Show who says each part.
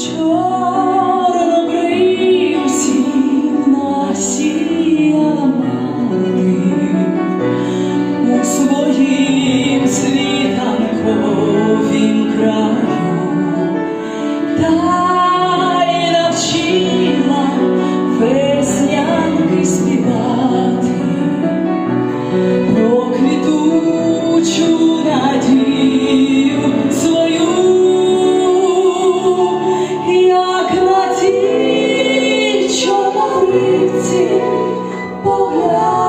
Speaker 1: Чорнобривці насіяла мати Hallelujah.